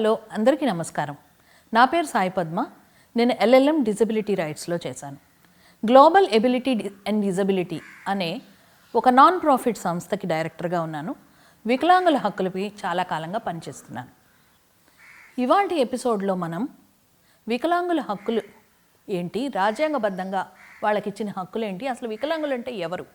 Hello అందరికీ నమస్కారం. నా పేరు సాయి పద్మ. నేను ఎల్ఎల్ఎం డిజబిలిటీ రైట్స్లో చేశాను. గ్లోబల్ ఎబిలిటీ అండ్ డిజబిలిటీ అనే ఒక నాన్ ప్రాఫిట్ సంస్థకి డైరెక్టర్గా ఉన్నాను. వికలాంగుల హక్కులపై చాలా కాలంగా పనిచేస్తున్నాను. ఇవాటి ఎపిసోడ్లో మనం వికలాంగుల హక్కులు ఏంటి? రాజ్యాంగబద్ధంగా వాళ్ళకి ఇచ్చిన హక్కులు ఏంటి? అసలు వికలాంగులు అంటే ఎవరు?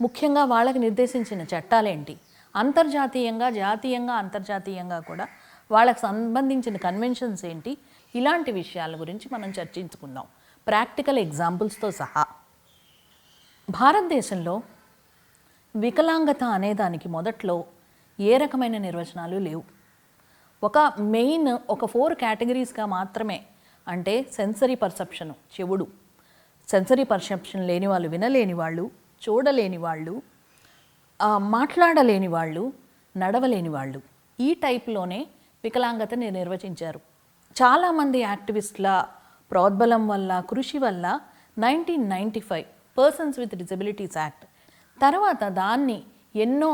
ముఖ్యంగా వాళ్ళకి నిర్దేశించిన చట్టాలేంటి? అంతర్జాతీయంగా జాతీయంగా అంతర్జాతీయంగా కూడా వాళ్ళకి సంబంధించిన కన్వెన్షన్స్ ఏంటి? ఇలాంటి విషయాల గురించి మనం చర్చించుకుందాం. ప్రాక్టికల్ ఎగ్జాంపుల్స్తో సహా. భారతదేశంలో వికలాంగత అనేదానికి మొదట్లో ఏ రకమైన నిర్వచనాలు లేవు. ఒక మెయిన్ ఒక ఫోర్ కేటగిరీస్గా మాత్రమే అంటే సెన్సరీ పర్సెప్షన్ చెవుడు. సెన్సరీ పర్సెప్షన్ లేని వాళ్ళు వినలేని వాళ్ళు చూడలేని వాళ్ళు మాట్లాడలేని వాళ్ళు నడవలేని వాళ్ళు. ఈ టైప్లోనే వికలాంగతని నిర్వచించారు. చాలామంది యాక్టివిస్టుల ప్రోద్బలం వల్ల కృషి వల్ల nineteen ninety five persons with disabilities act తర్వాత దాన్ని ఎన్నో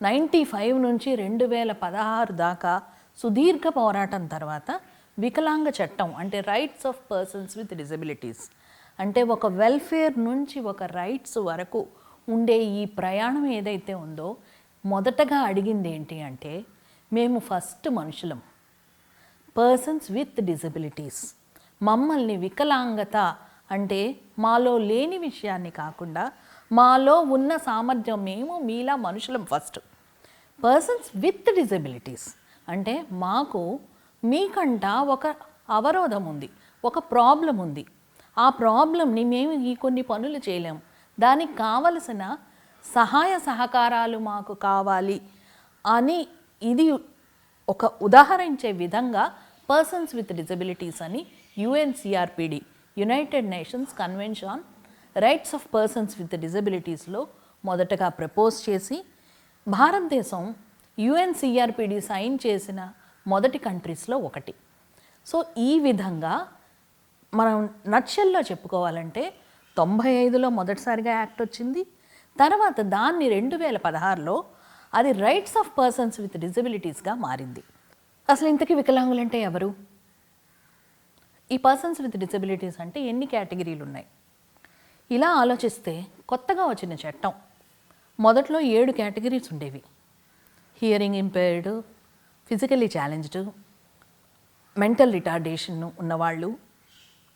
నైంటీ ఫైవ్ నుంచి రెండు వేల పదహారు దాకా సుదీర్ఘ పోరాటం తర్వాత వికలాంగ చట్టం అంటే rights of persons with disabilities అంటే ఒక వెల్ఫేర్ నుంచి ఒక రైట్స్ వరకు ఉండే ఈ ప్రయాణం ఏదైతే ఉందో మొదటగా అడిగింది ఏంటి అంటే మేము ఫస్ట్ మనుషులం. పర్సన్స్ విత్ డిజబిలిటీస్ మమ్మల్ని వికలాంగత అంటే మాలో లేని విషయాన్ని కాకుండా మాలో ఉన్న సామర్థ్యం మేము మీలా మనుషులం ఫస్ట్ పర్సన్స్ విత్ డిజబిలిటీస్ అంటే మాకు మీకంట ఒక అవరోధం ఉంది ఒక ప్రాబ్లం ఉంది. ఆ ప్రాబ్లంని మేము ఈ కొన్ని పనులు చేయలేము దానికి కావలసిన సహాయ సహకారాలు మాకు కావాలి అని ఇది ఒక ఉదాహరించే విధంగా పర్సన్స్ విత్ డిజబిలిటీస్ అని UNCRPD united nations convention on rights of persons with డిజబిలిటీస్లో మొదటగా ప్రపోజ్ చేసి భారతదేశం యుఎన్సిఆర్పిడి సైన్ చేసిన మొదటి కంట్రీస్లో ఒకటి. సో ఈ విధంగా మనం నక్షల్లో చెప్పుకోవాలంటే తొంభై ఐదులో మొదటిసారిగా యాక్ట్ వచ్చింది. తర్వాత దాన్ని రెండు వేల పదహారులో అది రైట్స్ ఆఫ్ పర్సన్స్ విత్ డిజబిలిటీస్గా మారింది. అసలు ఇంతకీ వికలాంగులు అంటే ఎవరు? ఈ పర్సన్స్ విత్ డిసబిలిటీస్ అంటే ఎన్ని కేటగిరీలు ఉన్నాయి ఇలా ఆలోచిస్తే కొత్తగా వచ్చిన చట్టం మొదట్లో ఏడు కేటగిరీస్ ఉండేవి. Hearing impaired physically challenged mental retardation ఉన్నవాళ్ళు.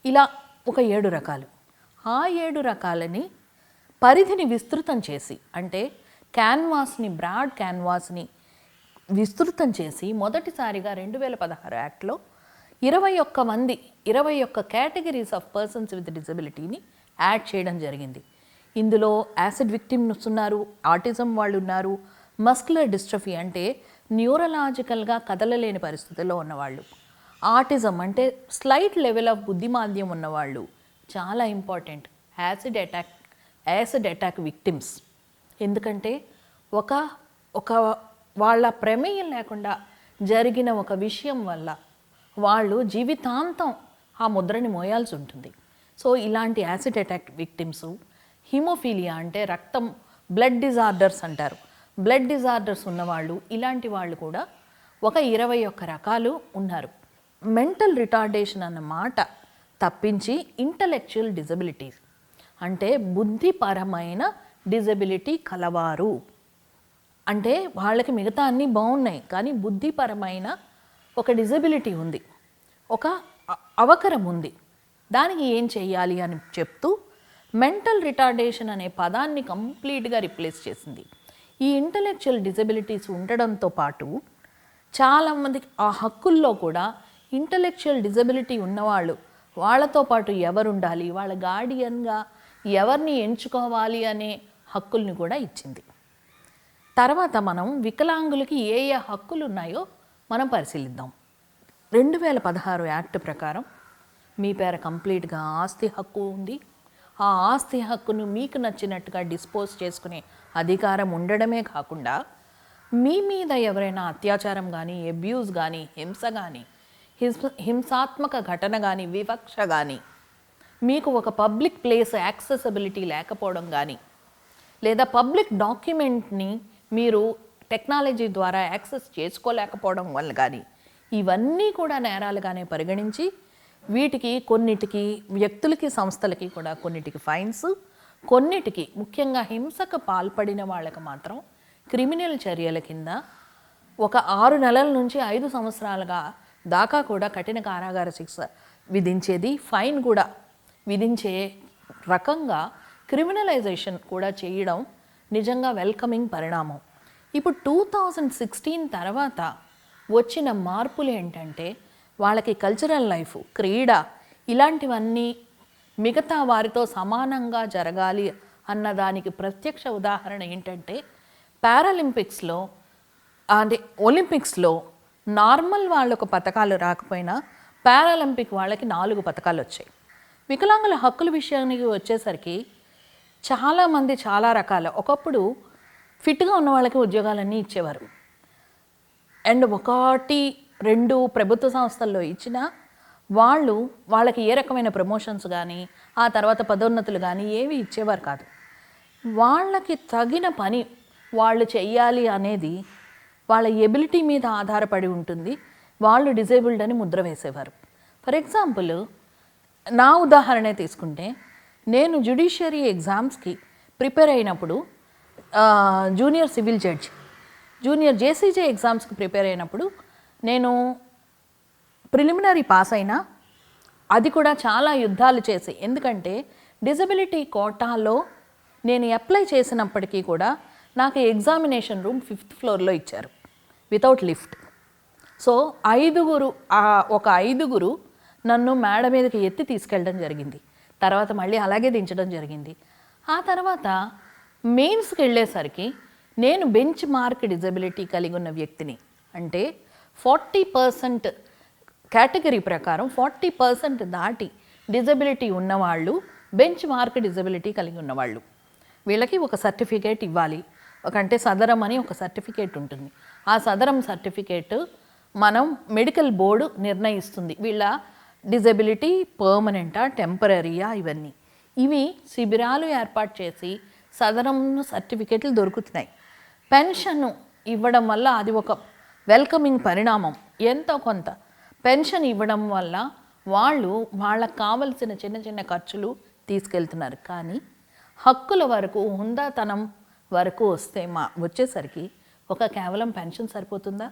ఇలా ఒక ఏడు రకాలు. ఆ ఏడు రకాలని పరిధిని విస్తృతం చేసి అంటే క్యాన్వాస్ని బ్రాడ్ క్యాన్వాస్ని విస్తృతం చేసి మొదటిసారిగా రెండు వేల పదహారు యాక్ట్లో ఇరవై ఒక్క మంది ఇరవై ఒక్క కేటగిరీస్ ఆఫ్ పర్సన్స్ విత్ డిజబిలిటీని యాడ్ చేయడం జరిగింది. ఇందులో యాసిడ్ విక్టిమ్స్ ఉన్నారు ఆటిజం వాళ్ళు ఉన్నారు మస్కులర్ డిస్ట్రఫీ అంటే న్యూరలాజికల్గా కదలలేని పరిస్థితుల్లో ఉన్నవాళ్ళు. ఆటిజం అంటే స్లైట్ లెవెల్ ఆఫ్ బుద్ధిమాంద్యం ఉన్నవాళ్ళు. చాలా important. Acid attack acid attack victims. ఎందుకంటే ఒక ఒక వాళ్ళ ప్రమేయం లేకుండా జరిగిన ఒక విషయం వల్ల వాళ్ళు జీవితాంతం ఆ ముద్రని మోయాల్సి ఉంటుంది. సో ఇలాంటి యాసిడ్ అటాక్ విక్టిమ్స్ హిమోఫీలియా అంటే రక్తం బ్లడ్ డిజార్డర్స్ అంటారు. బ్లడ్ డిజార్డర్స్ ఉన్నవాళ్ళు ఇలాంటి వాళ్ళు కూడా ఒక ఇరవై ఒక్క రకాలు ఉన్నారు. మెంటల్ రిటార్డేషన్ అన్న మాట తప్పించి ఇంటలెక్చువల్ డిజబిలిటీస్ అంటే బుద్ధిపరమైన డిజబిలిటీ కలవారు. అంటే వాళ్ళకి మిగతా అన్నీ బాగున్నాయి కానీ బుద్ధిపరమైన ఒక డిజబిలిటీ ఉంది ఒక అవకరం ఉంది. దానికి ఏం చేయాలి అని చెప్తూ మెంటల్ రిటార్డేషన్ అనే పదాన్ని కంప్లీట్గా రిప్లేస్ చేసింది. ఈ ఇంటలెక్చువల్ డిజబిలిటీస్ ఉండడంతో పాటు చాలామంది ఆ హక్కుల్లో కూడా ఇంటలెక్చువల్ డిజబిలిటీ ఉన్నవాళ్ళు వాళ్ళతో పాటు ఎవరు ఉండాలి వాళ్ళ గార్డియన్గా ఎవరిని ఎంచుకోవాలి అనే హక్కుల్ని కూడా ఇచ్చింది. తర్వాత మనం వికలాంగులకి ఏ ఏ హక్కులు ఉన్నాయో మనం పరిశీలిద్దాం. రెండు వేల పదహారు యాక్ట్ ప్రకారం మీ పేర కంప్లీట్గా ఆస్తి హక్కు ఉంది. ఆ ఆస్తి హక్కును మీకు నచ్చినట్టుగా డిస్పోజ్ చేసుకునే అధికారం ఉండడమే కాకుండా మీ మీద ఎవరైనా అత్యాచారం కానీ అబ్యూస్ కానీ హింస కానీ హింస హింసాత్మక ఘటన కానీ వివక్ష కానీ మీకు ఒక పబ్లిక్ ప్లేస్ యాక్సెసబిలిటీ లేకపోవడం కానీ లేదా పబ్లిక్ డాక్యుమెంట్ని మీరు టెక్నాలజీ ద్వారా యాక్సెస్ చేసుకోలేకపోవడం వల్ల కానీ ఇవన్నీ కూడా నేరాలుగానే పరిగణించి వీటికి కొన్నిటికి వ్యక్తులకి సంస్థలకి కూడా కొన్నిటికి ఫైన్స్ కొన్నిటికి ముఖ్యంగా హింసకు పాల్పడిన వాళ్ళకి మాత్రం క్రిమినల్ చర్యల కింద ఒక ఆరు నెలల నుంచి ఐదు సంవత్సరాలుగా దాకా కూడా కఠిన కారాగార శిక్ష విధించేది ఫైన్ కూడా విధించే రకంగా క్రిమినలైజేషన్ కూడా చేయడం నిజంగా వెల్కమింగ్ పరిణామం. ఇప్పుడు టూ థౌజండ్ సిక్స్టీన్ తర్వాత వచ్చిన మార్పులు ఏంటంటే వాళ్ళకి కల్చరల్ లైఫ్ క్రీడ ఇలాంటివన్నీ మిగతా వారితో సమానంగా జరగాలి అన్న దానికి ప్రత్యక్ష ఉదాహరణ ఏంటంటే పారాలింపిక్స్లో అంటే ఒలింపిక్స్లో నార్మల్ వాళ్ళకు పథకాలు రాకపోయినా పారాలింపిక్ వాళ్ళకి నాలుగు పథకాలు వచ్చాయి. వికలాంగుల హక్కుల విషయానికి వచ్చేసరికి చాలామంది చాలా రకాల ఒకప్పుడు ఫిట్గా ఉన్న వాళ్ళకి ఉద్యోగాలన్నీ ఇచ్చేవారు. అండ్ ఒకటి రెండు ప్రభుత్వ సంస్థల్లో ఇచ్చిన వాళ్ళు వాళ్ళకి ఏ రకమైన ప్రమోషన్స్ కానీ ఆ తర్వాత పదోన్నతులు కానీ ఏవి ఇచ్చేవారు కాదు. వాళ్ళకి తగిన పని వాళ్ళు చెయ్యాలి అనేది వాళ్ళ ఎబిలిటీ మీద ఆధారపడి ఉంటుంది. వాళ్ళు డిజేబుల్డ్ అని ముద్ర వేసేవారు. ఫర్ ఎగ్జాంపుల్ నా ఉదాహరణే తీసుకుంటే నేను జ్యుడిషియరీ ఎగ్జామ్స్కి ప్రిపేర్ అయినప్పుడు junior civil judge junior JCJ ఎగ్జామ్స్కి ప్రిపేర్ అయినప్పుడు నేను ప్రిలిమినరీ పాస్ అయినా అది కూడా చాలా యుద్ధాలు చేసి ఎందుకంటే డిజబిలిటీ కోటాలో నేను అప్లై చేసినప్పటికీ కూడా నాకు ఎగ్జామినేషన్ రూమ్ ఫిఫ్త్ ఫ్లోర్లో ఇచ్చారు వితౌట్ లిఫ్ట్. సో ఐదుగురు ఒక ఐదుగురు నన్ను మేడ మీదకి ఎత్తి తీసుకెళ్ళడం జరిగింది. తర్వాత మళ్ళీ అలాగే దించడం జరిగింది. ఆ తర్వాత మెయిన్స్కి వెళ్ళేసరికి నేను బెంచ్ మార్క్ డిజబిలిటీ కలిగి ఉన్న వ్యక్తిని. అంటే ఫార్టీ పర్సెంట్ కేటగిరీ ప్రకారం ఫార్టీ పర్సెంట్ దాటి డిజబిలిటీ ఉన్నవాళ్ళు బెంచ్ మార్క్ డిజబిలిటీ కలిగి ఉన్నవాళ్ళు. వీళ్ళకి ఒక సర్టిఫికేట్ ఇవ్వాలి. ఒక అంటే సదరం అని ఒక సర్టిఫికేట్ ఉంటుంది. ఆ సదరం సర్టిఫికేట్ మనం మెడికల్ బోర్డు నిర్ణయిస్తుంది. వీళ్ళ డిజబిలిటీ పర్మనెంటా టెంపరీయా ఇవన్నీ. ఇవి శిబిరాలు ఏర్పాటు చేసి సదరం సర్టిఫికేట్లు దొరుకుతున్నాయి. పెన్షన్ ఇవ్వడం వల్ల అది ఒక వెల్కమింగ్ పరిణామం. ఎంతో కొంత పెన్షన్ ఇవ్వడం వల్ల వాళ్ళు వాళ్ళకు కావలసిన చిన్న చిన్న ఖర్చులు తీసుకెళ్తున్నారు. కానీ హక్కుల వరకు హుందాతనం వరకు వస్తే మా వచ్చేసరికి ఒక కేవలం పెన్షన్ సరిపోతుందా?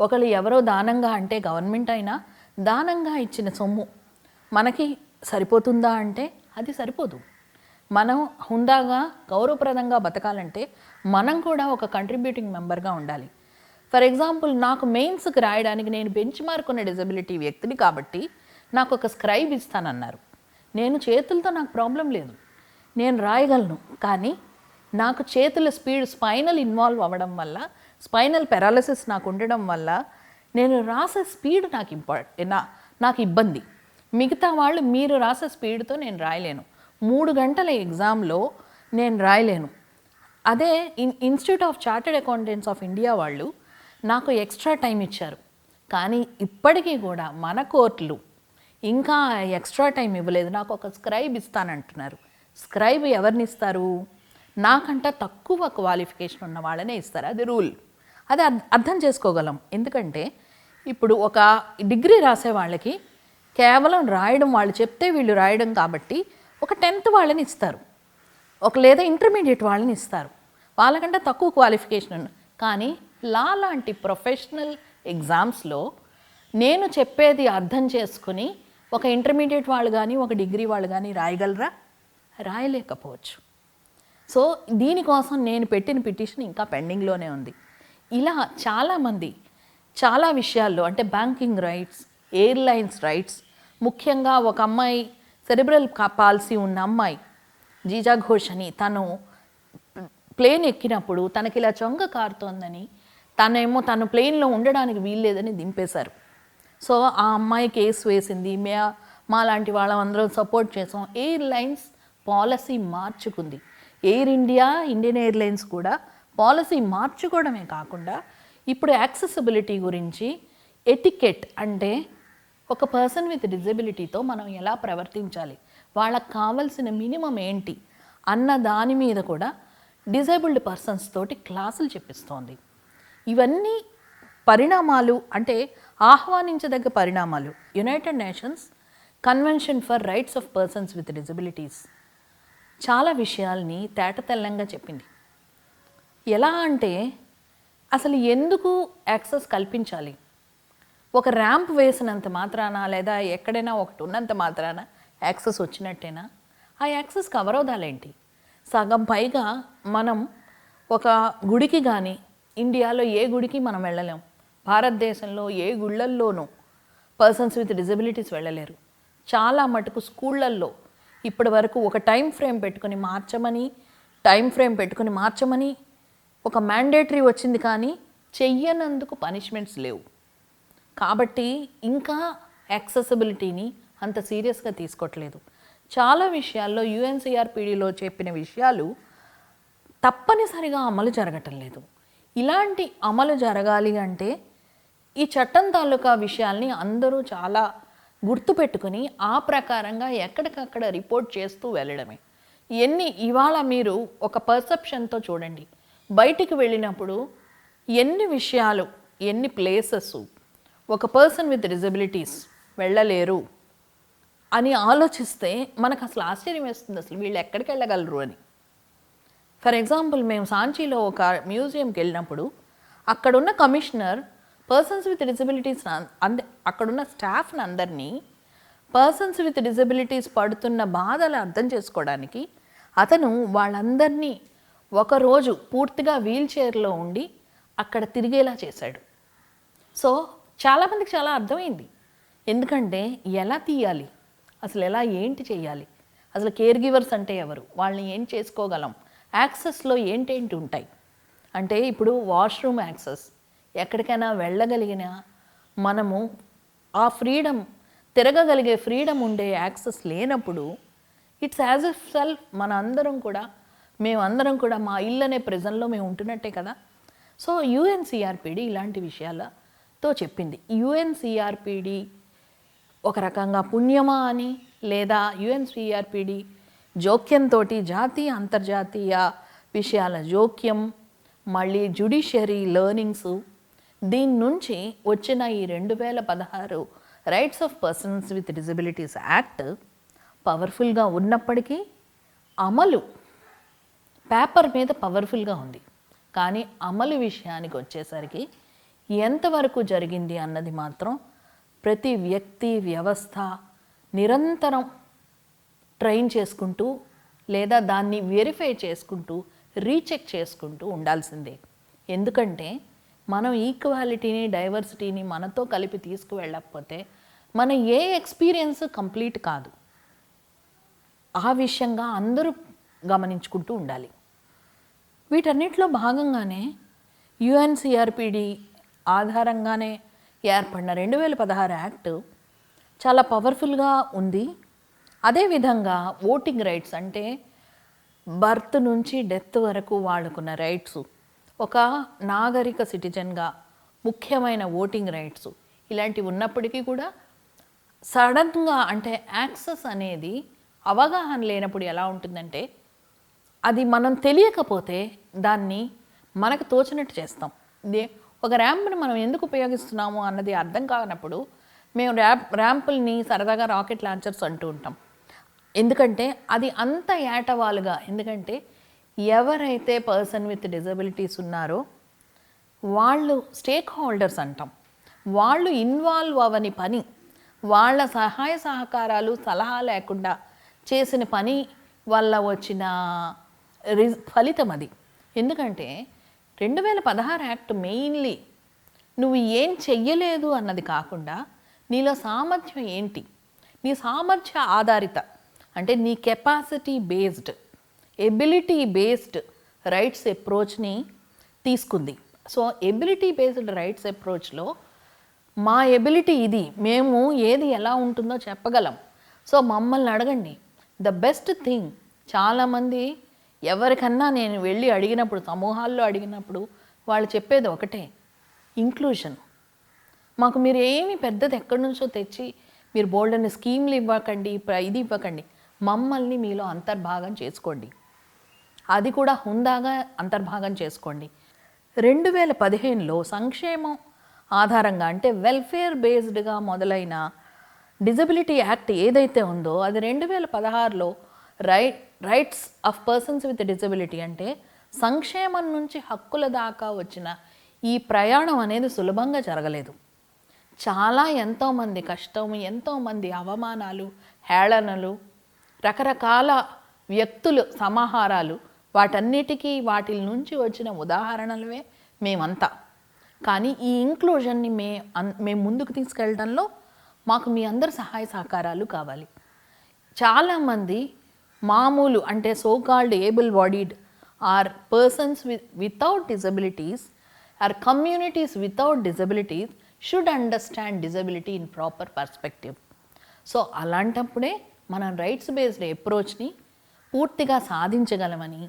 ఒకళ్ళు ఎవరో దానంగా అంటే గవర్నమెంట్ అయినా దానంగా ఇచ్చిన సొమ్ము మనకి సరిపోతుందా అంటే అది సరిపోదు. మనం హుందాగా గౌరవప్రదంగా బతకాలంటే మనం కూడా ఒక కంట్రిబ్యూటింగ్ మెంబర్గా ఉండాలి. ఫర్ ఎగ్జాంపుల్ నాకు మెయిన్స్కి రాయడానికి నేను బెంచ్ మార్క్ ఉన్న డిజబిలిటీ వ్యక్తిని కాబట్టి నాకు ఒక స్క్రైబ్ ఇస్తానన్నారు. నేను చేతులతో నాకు ప్రాబ్లం లేదు. నేను రాయగలను. కానీ నాకు చేతుల స్పీడ్ స్పైనల్ ఇన్వాల్వ్ అవ్వడం వల్ల స్పైనల్ పెరాలసిస్ నాకు ఉండడం వల్ల నేను రాసే స్పీడ్ నాకు ఇంపార్ట్ నా నాకు ఇబ్బంది. మిగతా వాళ్ళు మీరు రాసే స్పీడ్తో నేను రాయలేను. మూడు గంటల ఎగ్జామ్లో నేను రాయలేను. అదే in institute of chartered accountants of India వాళ్ళు నాకు ఎక్స్ట్రా టైం ఇచ్చారు. కానీ ఇప్పటికీ కూడా మన కోర్టులు ఇంకా ఎక్స్ట్రా టైం ఇవ్వలేదు. నాకు ఒక స్క్రైబ్ ఇస్తానంటున్నారు. స్క్రైబ్ ఎవరిని ఇస్తారు? నాకంట తక్కువ క్వాలిఫికేషన్ ఉన్న వాళ్ళనే ఇస్తారు. అది రూల్. అది అర్థ- అర్థం చేసుకోగలం. ఎందుకంటే ఇప్పుడు ఒక డిగ్రీ రాసే వాళ్ళకి కేవలం రాయడం వాళ్ళు చెప్తే వీళ్ళు రాయడం కాబట్టి ఒక టెన్త్ వాళ్ళని ఇస్తారు. ఒక లేదా ఇంటర్మీడియట్ వాళ్ళని ఇస్తారు. వాళ్ళకంటే తక్కువ క్వాలిఫికేషన్ ఉన్న కానీ లా లాంటి ప్రొఫెషనల్ ఎగ్జామ్స్లో నేను చెప్పేది అర్థం చేసుకుని ఒక ఇంటర్మీడియట్ వాళ్ళు కానీ ఒక డిగ్రీ వాళ్ళు కానీ రాయగలరా? రాయలేకపోవచ్చు. సో దీనికోసం నేను పెట్టిన పిటిషన్ ఇంకా పెండింగ్లోనే ఉంది. ఇలా చాలామంది చాలా విషయాల్లో అంటే బ్యాంకింగ్ రైట్స్ ఎయిర్లైన్స్ రైట్స్ ముఖ్యంగా ఒక అమ్మాయి సెరిబ్రల్ పాలసీ ఉన్న అమ్మాయి జీజా ఘోష్ అని తను ప్లేన్ ఎక్కినప్పుడు తనకి ఇలా చొంగ కారుతోందని తనేమో తను ప్లేన్లో ఉండడానికి వీల్లేదని దింపేశారు. సో ఆ అమ్మాయి కేసు వేసింది. మే మా లాంటి వాళ్ళందరం సపోర్ట్ చేసాం. ఎయిర్లైన్స్ పాలసీ మార్చుకుంది. ఎయిర్ ఇండియా ఇండియన్ ఎయిర్లైన్స్ కూడా పాలసీ మార్చుకోవడమే కాకుండా ఇప్పుడు యాక్సెసిబిలిటీ గురించి ఎటికెట్ అంటే ఒక పర్సన్ విత్ డిజబిలిటీతో మనం ఎలా ప్రవర్తించాలి? వాళ్ళకి కావాల్సిన మినిమం ఏంటి? అన్న దాని మీద కూడా డిజేబుల్డ్ పర్సన్స్ తోటి క్లాసులు చెప్పిస్తోంది. ఇవన్నీ పరిణామాలు అంటే ఆహ్వానించదగ్గ పరిణామాలు. United Nations convention for rights of persons with disabilities. చాలా విషయాల్ని తేటతెల్లంగా చెప్పింది. ఎలా అంటే అసలు ఎందుకు యాక్సెస్ కల్పించాలి? ఒక ర్యాంప్ వేసినంత మాత్రాన లేదా ఎక్కడైనా ఒకటి ఉన్నంత మాత్రాన యాక్సెస్ వచ్చినట్టేనా? ఆ యాక్సెస్కి అవరోధాలేంటి సగం పైగా మనం ఒక గుడికి కానీ ఇండియాలో ఏ గుడికి మనం వెళ్ళలేం. భారతదేశంలో ఏ గుళ్ళల్లోనూ పర్సన్స్ విత్ డిజబిలిటీస్ వెళ్ళలేరు. చాలా మటుకు స్కూళ్ళల్లో ఇప్పటి వరకు ఒక టైం ఫ్రేమ్ పెట్టుకొని మార్చమని టైం ఫ్రేమ్ పెట్టుకొని మార్చమని ఒక మ్యాండేటరీ వచ్చింది కానీ చెయ్యనందుకు పనిష్మెంట్స్ లేవు. కాబట్టి ఇంకా యాక్సెసిబిలిటీని అంత సీరియస్గా తీసుకోవట్లేదు చాలా విషయాల్లో యుఎన్సిఆర్పిడిలో చెప్పిన విషయాలు తప్పనిసరిగా అమలు జరగటం లేదు. ఇలాంటి అమలు జరగాలి అంటే ఈ చట్టం తాలూకా విషయాల్ని అందరూ చాలా గుర్తుపెట్టుకుని ఆ ప్రకారంగా ఎక్కడికక్కడ రిపోర్ట్ చేస్తూ వెళ్ళడమే. ఎన్ని ఇవాళ మీరు ఒక పర్సెప్షన్తో చూడండి. బయటికి వెళ్ళినప్పుడు ఎన్ని విషయాలు ఎన్ని ప్లేసెస్ ఒక పర్సన్ విత్ డిజబిలిటీస్ వెళ్ళలేరు అని ఆలోచిస్తే మనకు అసలు ఆశ్చర్యం వేస్తుంది. అసలు వీళ్ళు ఎక్కడికి వెళ్ళగలరు అని. ఫర్ ఎగ్జాంపుల్ మేము సాంచీలో ఒక మ్యూజియంకి వెళ్ళినప్పుడు అక్కడున్న కమిషనర్ పర్సన్స్ విత్ డిజబిలిటీస్ అంద అక్కడున్న స్టాఫ్ని అందరినీ పర్సన్స్ విత్ డిజబిలిటీస్ పడుతున్న బాధలు అర్థం చేసుకోవడానికి అతను వాళ్ళందరినీ ఒకరోజు పూర్తిగా వీల్ చైర్లో ఉండి అక్కడ తిరిగేలా చేశాడు. సో చాలామందికి చాలా అర్థమైంది. ఎందుకంటే ఎలా తీయాలి? అసలు ఎలా ఏంటి చేయాలి? అసలు కేర్ గివర్స్ అంటే ఎవరు? వాళ్ళని ఏం చేసుకోగలం? యాక్సెస్లో ఏంటేంటి ఉంటాయి? అంటే ఇప్పుడు వాష్రూమ్ యాక్సెస్. ఎక్కడికైనా వెళ్ళగలిగిన మనము ఆ ఫ్రీడమ్ తిరగగలిగే ఫ్రీడమ్ ఉండే యాక్సెస్ లేనప్పుడు ఇట్స్ యాజ్ ఎఫ్ సెల్ఫ్ మన అందరం కూడా మేమందరం కూడా మా ఇల్లు అనే ప్రెజెంట్లో మేము ఉంటున్నట్టే కదా. సో యుఎన్సిఆర్పిడి ఇలాంటి విషయాలతో చెప్పింది. యుఎన్సిఆర్పిడి ఒక రకంగా పుణ్యమా అని లేదా యుఎన్సిఆర్పిడి జోక్యంతో జాతీయ అంతర్జాతీయ విషయాల జోక్యం మళ్ళీ జుడిషియరీ లెర్నింగ్స్ దీని నుంచి వచ్చిన ఈ రెండు వేల పదహారు rights of persons with disabilities act పవర్ఫుల్గా ఉన్నప్పటికీ అమలు పేపర్ మీద పవర్ఫుల్గా ఉంది. కానీ అమలు విషయానికి వచ్చేసరికి ఎంతవరకు జరిగింది అన్నది మాత్రం ప్రతి వ్యక్తి వ్యవస్థ నిరంతరం ట్రైన్ చేసుకుంటూ లేదా దాన్ని వెరిఫై చేసుకుంటూ రీచెక్ చేసుకుంటూ ఉండాల్సిందే. ఎందుకంటే మనం ఈక్వాలిటీని డైవర్సిటీని మనతో కలిపి తీసుకువెళ్ళకపోతే మన ఏ ఎక్స్పీరియన్స్ కంప్లీట్ కాదు. ఆ విషయంగా అందరూ గమనించుకుంటూ ఉండాలి. వీటన్నిటిలో భాగంగానే యుఎన్సిఆర్పిడి ఆధారంగానే ఏర్పడిన రెండు వేల పదహారు యాక్ట్ చాలా పవర్ఫుల్గా ఉంది. అదేవిధంగా ఓటింగ్ రైట్స్ అంటే బర్త్ నుంచి డెత్ వరకు వాడుకున్న రైట్స్ ఒక నాగరిక సిటిజన్గా ముఖ్యమైన ఓటింగ్ రైట్స్ ఇలాంటివి ఉన్నప్పటికీ కూడా సడన్గా అంటే యాక్సెస్ అనేది అవగాహన లేనప్పుడు ఎలా ఉంటుందంటే అది మనం తెలియకపోతే దాన్ని మనకు తోచినట్టు చేస్తాం. దే ఒక ర్యాంప్ని మనం ఎందుకు ఉపయోగిస్తున్నాము అన్నది అర్థం కానప్పుడు మేము ర్యాంప్ ర్యాంపుల్ని సరదాగా రాకెట్ లాంచర్స్ అంటూ ఉంటాం. ఎందుకంటే అది అంత ఏటవాలుగా ఎందుకంటే ఎవరైతే పర్సన్ విత్ డిజబిలిటీస్ ఉన్నారో వాళ్ళు స్టేక్ హోల్డర్స్ అంటాం. వాళ్ళు ఇన్వాల్వ్ అవ్వని పని వాళ్ళ సహాయ సహకారాలు సలహా లేకుండా చేసిన పని వల్ల వచ్చిన ఫలితం అది. ఎందుకంటే రెండు వేల పదహారు యాక్ట్ మెయిన్లీ నువ్వు ఏం చెయ్యలేదు అన్నది కాకుండా నీలో సామర్థ్యం ఏంటి? నీ సామర్థ్య ఆధారిత అంటే నీ capacity based ability based rights అప్రోచ్ని తీసుకుంది. సో ఎబిలిటీ బేస్డ్ రైట్స్ అప్రోచ్లో మా ఎబిలిటీ ఇది మేము ఏది ఎలా ఉంటుందో చెప్పగలం. సో మమ్మల్ని అడగండి. ద బెస్ట్ థింగ్ చాలామంది ఎవరికన్నా నేను వెళ్ళి అడిగినప్పుడు సమూహాల్లో అడిగినప్పుడు వాళ్ళు చెప్పేది ఒకటే ఇంక్లూషన్ మాకు మీరు ఏమి పెద్దది ఎక్కడి నుంచో తెచ్చి మీరు బోల్డ్ అనే స్కీమ్లు ఇవ్వకండి ప్ర- ఇది ఇవ్వకండి. మమ్మల్ని మీలో అంతర్భాగం చేసుకోండి. అది కూడా హుందాగా అంతర్భాగం చేసుకోండి. రెండు వేల పదిహేనులో సంక్షేమం ఆధారంగా అంటే వెల్ఫేర్ బేస్డ్గా మొదలైన డిజబిలిటీ యాక్ట్ ఏదైతే ఉందో అది రెండు వేల పదహారులో right rights of persons with disability అంటే సంక్షేమం నుంచి హక్కుల దాకా వచ్చిన ఈ ప్రయాణం అనేది సులభంగా జరగలేదు. చాలా ఎంతోమంది కష్టం ఎంతోమంది అవమానాలు హేళనలు రకరకాల వ్యక్తులు సమాహారాలు వాటన్నిటికీ వాటి నుంచి వచ్చిన ఉదాహరణలవే మేమంతా. కానీ ఈ ఇంక్లూజన్ని మే మేము ముందుకు తీసుకెళ్ళడంలో మాకు మీ అందరి సహాయ సహకారాలు కావాలి. చాలామంది మామూలు అంటే so called able bodied or persons with without disabilities or communities without disabilities should understand disability in proper perspective so అలాంటప్పుడే మనం రైట్స్ బేస్డ్ అప్రోచ్ని పూర్తిగా సాధించగలమని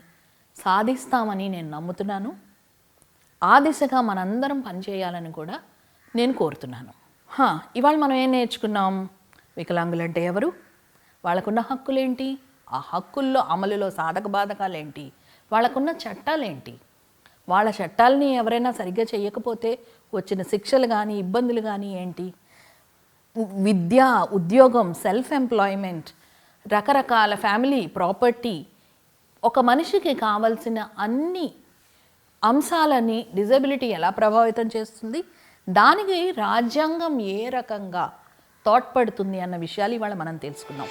సాధిస్తామని నేను నమ్ముతున్నాను. ఆ దిశగా మనందరం పనిచేయాలని కూడా నేను కోరుతున్నాను. హా, ఇవాళ మనం ఏం నేర్చుకున్నాం? వికలాంగులంటే ఎవరు? వాళ్ళకున్న హక్కులేంటి? ఆ హక్కుల్లో అమలులో సాధక బాధకాలేంటి? వాళ్ళకున్న చట్టాలేంటి? వాళ్ళ చట్టాలని ఎవరైనా సరిగ్గా చేయకపోతే వచ్చిన శిక్షలు కానీ ఇబ్బందులు కానీ ఏంటి? విద్య ఉద్యోగం సెల్ఫ్ ఎంప్లాయ్మెంట్ రకరకాల ఫ్యామిలీ ప్రాపర్టీ ఒక మనిషికి కావలసిన అన్ని అంశాలని డిజబిలిటీ ఎలా ప్రభావితం చేస్తుంది? దానికి రాజ్యాంగం ఏ రకంగా తోడ్పడుతుంది అన్న విషయాలు ఇవాళ మనం తెలుసుకున్నాం